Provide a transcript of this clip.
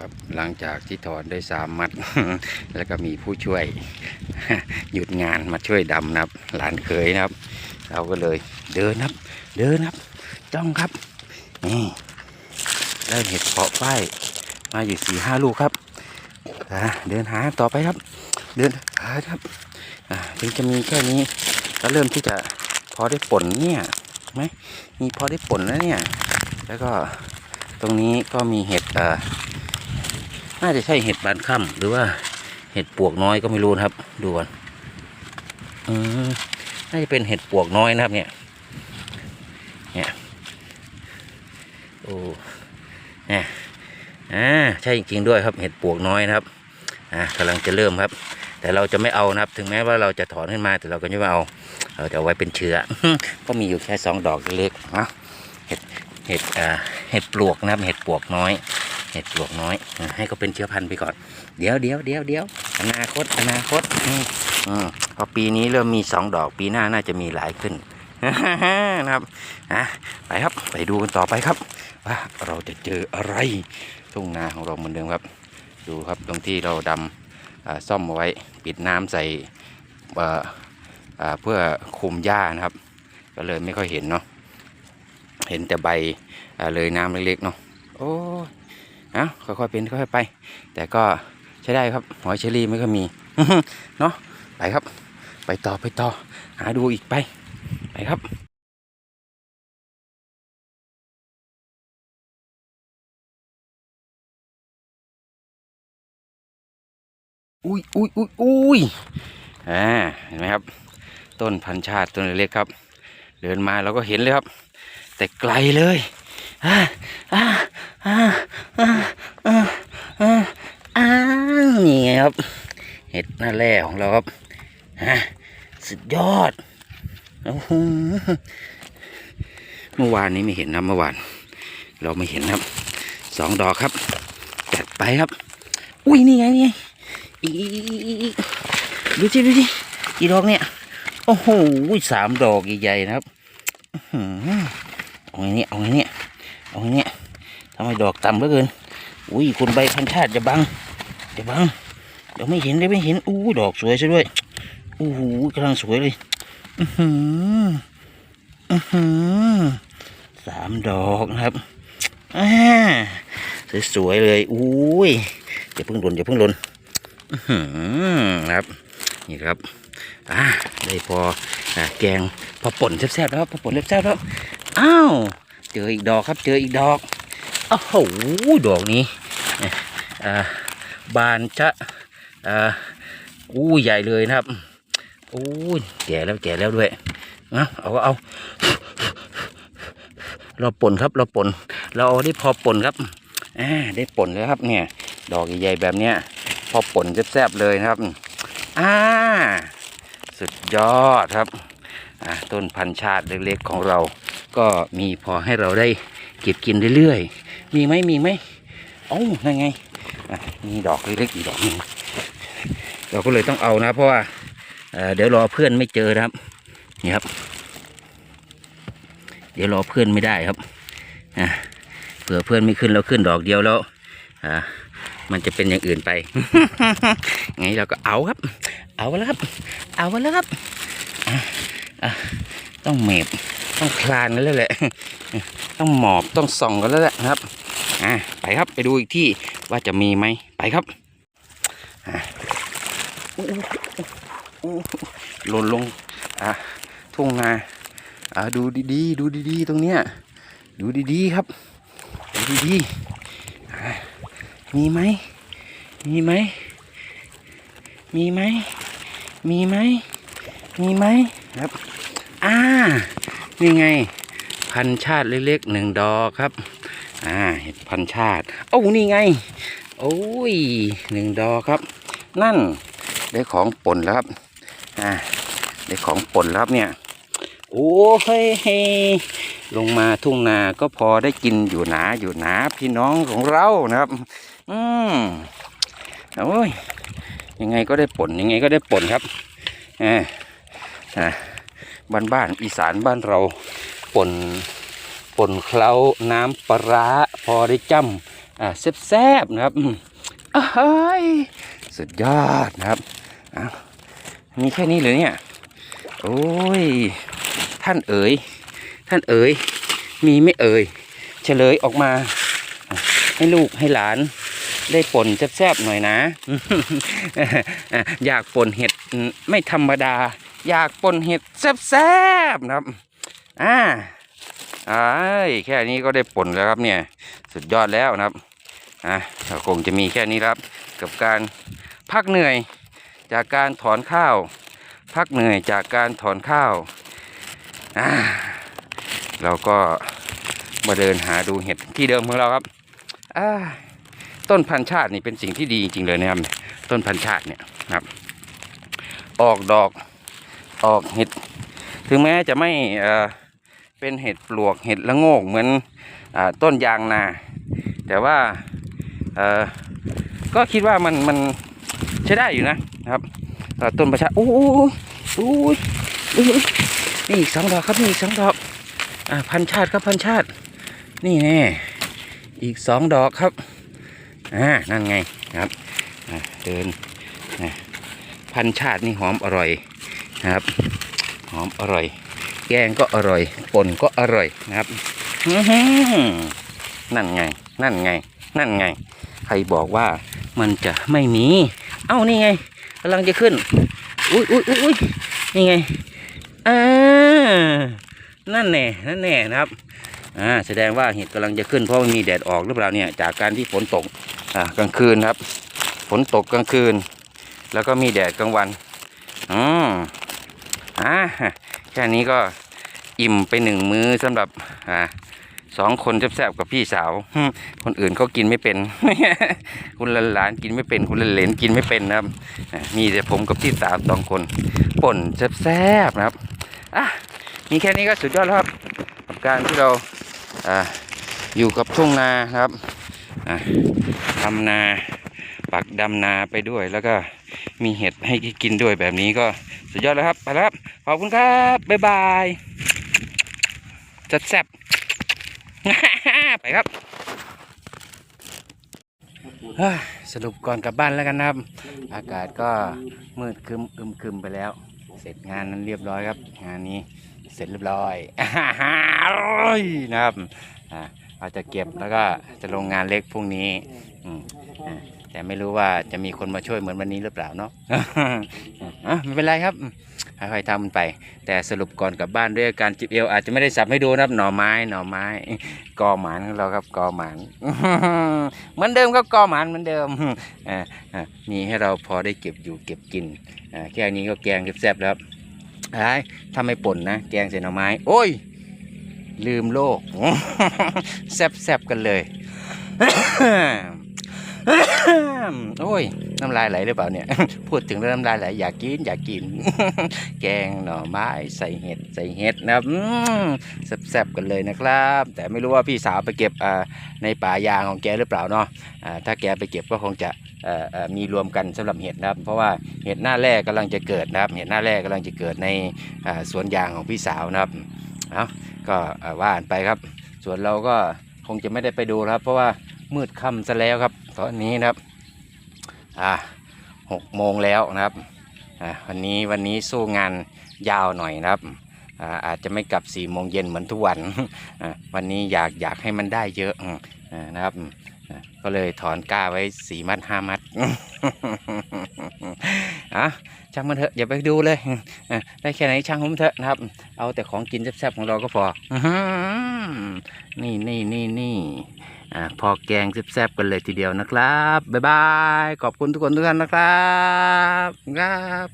ครับหลังจากที่ถอนได้สามมัด แล้วก็มีผู้ช่วย หยุดงานมาช่วยดำนะครับ หลานเคยนะครับ เราก็เลยเดินครับ เดินครับ จ้องครับนี่ได้เห็ดเพาะป้ายมาอยู่สี่ห้าลูกครับเดินหาต่อไปครับ เดินหาครับถึงจะมีแค่นี้ก็เริ่มที่จะพอได้ผลเนี่ยไหมมีพอได้ผลแล้วเนี่ย แล้วก็ตรงนี้ก็มีเห็ดอ่า น่าจะใช่เห็ดบานค่ำหรือว่าเห็ดปวกน้อยก็ไม่รู้นะครับ ดูก่อนอืมน่าจะเป็นเห็ดปวกน้อยนะครับ เนี่ย เนี่ยโอ้เนี่ยอ่าใช่จริงด้วยครับเห็ดปวกน้อยนะครับอ่ากำลังจะเริ่มครับ แต่เราจะไม่เอานะครับ ถึงแม้ว่าเราจะถอนขึ้นมาแต่เราก็จะไม่เอา เราจะาไว้เป็นเชื้อก็มีอยู่แค่สองดอกเล็กนะเห็ดเห็ดอ่าเห็ดปลวกนะครับ เห็ดปวกน้อย เห็ดปลวกน้อย ให้เขาเป็นเชื้อพันธุ์ไปก่อน เดี๋ยวเดี๋ยวเดี๋ยวเดี๋ยวอนาคตอนาคตอืมพอปีนี้เริ่มมีสองดอกปีหน้าน่าจะมีหลายขึ้นนะครับอะไปครับไปดูกันต่อไปครับ ว่าเราจะเจออะไรทุ่งนาของเราเหมือนเดิมครับ ดูครับตรงที่เราดำอ่าซ่อมเอาไว้ปิดน้ำใส่เพื่อคุมหญ้านะครับ ก็เลยไม่ค่อยเห็นเนาะเห็นแต่ใบเลยน้ำเล็กๆเนาะโอ้ เอาค่อยๆเป็นค่อยๆไป แต่ก็ใช้ได้ครับหอยเชอรี่ไม่ค่อยมีเนาะไปครับ ไปต่อไปต่อ หาดูอีกไป ไปครับอุ้ยอุ้ยอุ้ยอุ้ยอ่าเห็นไหมครับ ต้นพันชาติต้นเล็กครับ เดินมาเราก็เห็นเลยครับ แต่ไกลเลย อาอ่าอ่าอ่าอ่าอ่าอ้าวนี่ไงครับ เห็ดหน้าแร่ของเราครับฮะสุดยอดโอ้โหเมื่อวานนี้ไม่เห็นนะเมื่อวาน เราไม่เห็นครับสองดอกครับ จัดไปครับ อุ้ยนี่ไงนี่ไงอีดูสิดูสิกี่ดอกเนี่ย โอ้โหสามดอกใหญ่ๆนะครับ อื้อหือเอาไงเนี่ยเอาไงเนี่ยเอาไงเนี่ยทำไมดอกต่ำเหลือเกิน อุ้ยคุณใบพันชาติจะบังจะบังเดี๋ยวไม่เห็นเดี๋ยวไม่เห็นอู้ดอกสวยซะด้วยอู้หูกำลังสวยเลยอือหืออือหือสามดอกนะครับอ่าสวยๆเลยอุ้ยอย่าเพิ่งหล่นอย่าเพิ่งหล่นอือหือครับนี่ครับอ่าได้พอแกงพอป่นแซ่บๆแล้วพอป่นแซ่บๆแล้ว อ้าว เจออีกดอกครับ เจออีกดอกโอ้โหดอกนี้อ่าบานจะอ่าอู้ใหญ่เลยนะครับอู้แก่แล้วแก่แล้วด้วยนะเอาก็เอาเราป่นครับเราป่นเราเอาได้พอป่นครับอ่าได้ป่นแล้วครับเนี่ย ดอกใหญ่ๆแบบเนี้ยพอป่นแซ่บๆเลยนะครับ อ่า สุดยอดครับ ต้นพันธุ์ชาติเล็กๆของเรา ก็มีพอให้เราได้เก็บกินเรื่อยๆ มีไหมมีไหมเอ้านั่นไงอะมีดอกเล็กๆอีกดอกหนึงเราก็เลยต้องเอานะเพราะว่าเดี๋ยวรอเพื่อนไม่เจอนะครับ นี่ครับ เดี๋ยวรอเพื่อนไม่ได้ครับเผื่อเพื่อนไม่ขึ้นแล้วขึ้นดอกเดียวแล้วมันจะเป็นอย่างอื่นไปไงเราก็เอาครับ เอาแล้วครับ เอาแล้วครับ ต้องเมบต้องคลานกันแล้วแหละ ต้องหมอบต้องส่องกันแล้วแหละครับอ่าไปครับไปดูอีกที่ว่าจะมีไหมไปครับอ่าอู้อู้อู้หล่นลงอ่าทุ่งนาอ่าดูดีๆดูดีๆ ตรงเนี้ยดูดีๆครับดูดีๆมีไหมมีไหมมีไหมมีไหมมีไหมครับ อ่า นี่ไง พันชาติเล็กๆหนึ่งดอกครับ อ่าเห็ดพันชาติโอ้นี่ไง โอ้ยหนึ่งดอกครับ นั่น ได้ของป่นแล้วครับ อ่า ได้ของป่นแล้วครับเนี่ย โอ้เฮ้ยเฮ้ลงมาทุ่งนาก็พอได้กินอยู่หนาอยู่หนาพี่น้องของเรานะครับ อืมโอ้ยยังไงก็ได้ป่นยังไงก็ได้ป่นครับอ่าอ่า บ้านบ้านๆอีสานบ้านเราป่นป่นเคล้าน้ำปลาร้าพอได้จ้อ่าแซ่บๆนะครับอืมอ้ายสุดยอดนะครับอ้าวมีแค่นี้เลยเนี่ยโอ้ยท่านเอ๋ยท่านเอ๋ยมีไม่เอ่ยเฉลยออกมา ให้ลูกให้หลานได้ป่นแซ่บๆหน่อยนะ อยากป่นเห็ดไม่ธรรมดา อยากป่นเห็ดแซ่บๆนะครับอ่าอ้ยแค่นี้ก็ได้ป่นแล้วครับเนี่ยสุดยอดแล้วนะครับอะก็คงจะมีแค่นี้ครับ กับการพักเหนื่อยจากการถอนข้าว พักเหนื่อยจากการถอนข้าวอ่าเราก็มาเดินหาดูเห็ดที่เดิมของเราครับอ่าต้นพันชาตินี่เป็นสิ่งที่ดีจริงๆเลยนะครับต้นพันชาติเนี่ยนะครับ ออกดอก ออกเห็ด ถึงแม้จะไม่เอ่อเป็นเห็ดปลวกเห็ดละโงกเหมือนอต้นยางนา แต่ว่าเอ่อก็คิดว่ามันมันใช้ได้อยู่นะครับต้นประชาโอ้ยโอ้ยโอ้ยนี่อีกสองดอกครับนี่อีกสองดอกอ่าพันชาติครับพันชาติ นี่แน่อีกสองดอกครับอ่านั่นไงครับเดินอ่าพันชาตินี่หอมอร่อย นะครับหอมอร่อย แกงก็อร่อยป่นก็อร่อยนะครับนั่นไง นั่นไง นั่นไง ใครบอกว่ามันจะไม่มี เอ้านี่ไงกำลังจะขึ้นอุ้ยอุ้ยอุ้ยอุ้ยนี่ไงอ่านั่นแน่นั่นแน่นะครับอ่าแสดงว่าเห็ดกำลังจะขึ้นเพราะมันมีแดดออกหรือเปล่าเนี่ยจากการที่ฝนตกอ่ากลางคืนครับ ฝนตกกลางคืน แล้วก็มีแดดกลางวันอืม อ่าแค่นี้ก็อิ่มไปหนึ่งมื้อสำหรับอ่าสองคนแซ่บๆกับพี่สาว คนอื่นเขากินไม่เป็น คุณหลานกินไม่เป็น คุณเหลนกินไม่เป็นนะครับ มีแต่ผมกับพี่สาวสองคนป่นแซ่บๆนะครับอะมีแค่นี้ก็สุดยอดแล้วครับกับการที่เราอ่าอยู่กับทุ่งนาครับทำนาปักดำนาไปด้วยแล้วก็ มีเห็ดให้กินด้วยแบบนี้ก็สุดยอดแล้วครับไปแล้วครับขอบคุณครับบ๊ายบายจัดแซ่บไปครับสรุปก่อนกลับบ้านแล้วกันนะครับ อากาศก็มืดคึมอึมคึมไปแล้ว เสร็จงานนั้นเรียบร้อยครับ งานนี้เสร็จเรียบร้อยนะครับอาเราจะเก็บแล้วก็จะลงงานเล็กพรุ่งนี้อืมอ่า แต่ไม่รู้ว่าจะมีคนมาช่วยเหมือนวันนี้หรือเปล่าเนาะอะไม่เป็นไรครับค่อยๆทำมันไป แต่สรุปก่อนกลับบ้านด้วยการจิบเอวอาจจะไม่ได้สับให้ดูนะครับหน่อไม้หน่อไม้กอหมานของเราครับกอหมานเหมือนเดิมครับกอหมานเหมือนเดิมอ่าอ่ามีให้เราพอได้เก็บอยู่เก็บกินอ่าแค่นี้ก็แกงแซ่บๆแล้วครับไอ้ถ้าไม่ป่นนะแกงใส่หน่อไม้ โอ้ย ลืมโลกแซ่บๆกันเลย โอ้ยน้ำลายไหลหรือเปล่าเนี่ย พูดถึงแล้วน้ำลายไหลอยากกินอยากกิน แกงหน่อไม้ใส่เห็ดใส่เห็ดนะครับแซ่บๆกันเลยนะครับ แต่ไม่รู้ว่าพี่สาวไปเก็บในป่ายางของแกหรือเปล่าเนาะอ่าถ้าแกไปเก็บก็คงจะมีรวมกันสำหรับเห็ดนะครับ เพราะว่าเห็ดหน้าแรกกำลังจะเกิดนะครับ เห็ดหน้าแรกกำลังจะเกิดในสวนยางของพี่สาวนะครับเอาก็ว่านไปครับ ส่วนเราก็คงจะไม่ได้ไปดูครับ เพราะว่ามืดค่ำซะแล้วครับ ตอนนี้นะครับ อ่าหกโมงแล้วนะครับอ่าวันนี้วันนี้สู้งานยาวหน่อยนะครับอ่าอาจจะไม่กลับสี่โมงเย็นเหมือนทุกวันอ่าวันนี้อยากอยากให้มันได้เยอะอ่านะครับอ่าก็เลยถอนกล้าไว้สี่มัดห้ามัด อะช่างมันเถอะอย่าไปดูเลยอ่าได้แค่ไหนช่างผมเถอะนะครับ เอาแต่ของกินแซ่บๆของเราก็พออื้อหือนี่นี่นี่นี่ อ่าพอแกงแซ่บๆกันเลยทีเดียวนะครับ บ๊ายบาย ขอบคุณทุกคนทุกท่านนะครับ ครับ